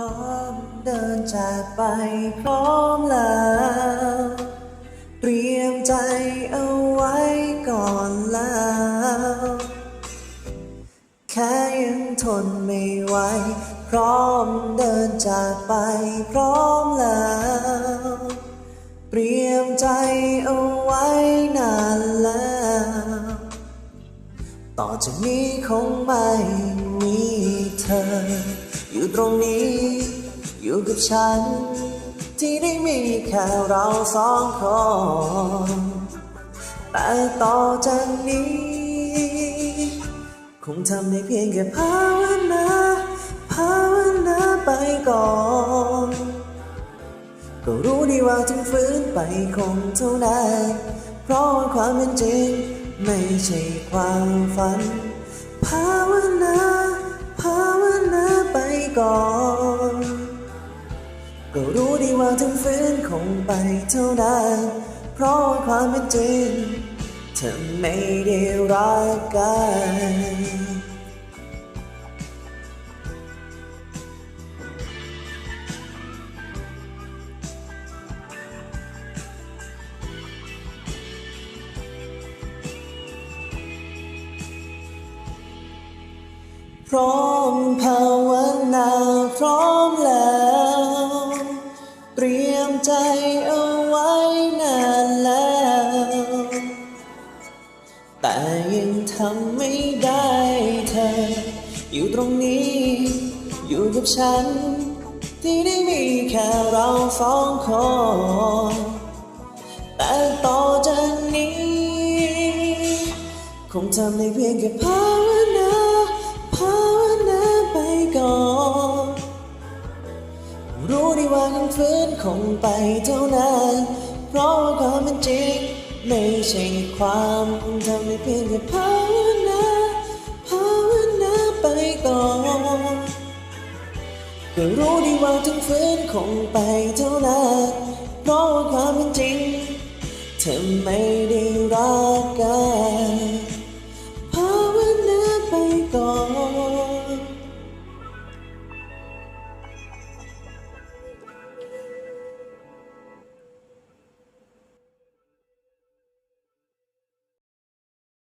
พร้อมเดินจากไปพร้อมแล้ว เตรียมใจเอาไว้ก่อนแล้ว แค่ยังทนไม่ไหวพร้อมเดินจากไปพร้อมแล้ว เตรียมใจเอาไว้นานแล้ว ต่อจากนี้คงไม่มีเธอ อยู่ตรงนี้ อยู่กับฉัน ที่ได้มีแค่เราสองคน แต่ต่อจากนี้ คงทำได้เพียงแค่ภาวนาภาวนาไปก่อนก็รู้ดีว่าถึงฟื้นไปคงเท่านั้นเพราะความเป็นจริง ไม่ใช่ความฝัน ภาวนา ก่อน ก็รู้ดีว่าถึงฟื้นคงไปเท่านั้นเพราะความเป็นจริงเธอไม่ได้รักกันพร้อมภาวน พร้อมแล้ว เตรียมใจเอาไว้นานแล้ว แต่ยังทำไม่ได้เธอ อยู่ตรงนี้ อยู่กับฉัน ที่ได้มีแค่เราสองคนแต่ต่อจากนี้ คงทำได้เพียงแค่ภา ฟื้นคงไปเท่านั้น เพราะว่าความเป็นจริงไม่ใช่ความทำได้เพียงแค่ภาวนาภาวนาไปก่อก็รู้ดีว่าถึงฟื้นคงไปเท่านั้น เพราะว่าความเป็นจริงเธอไม่ได้รัก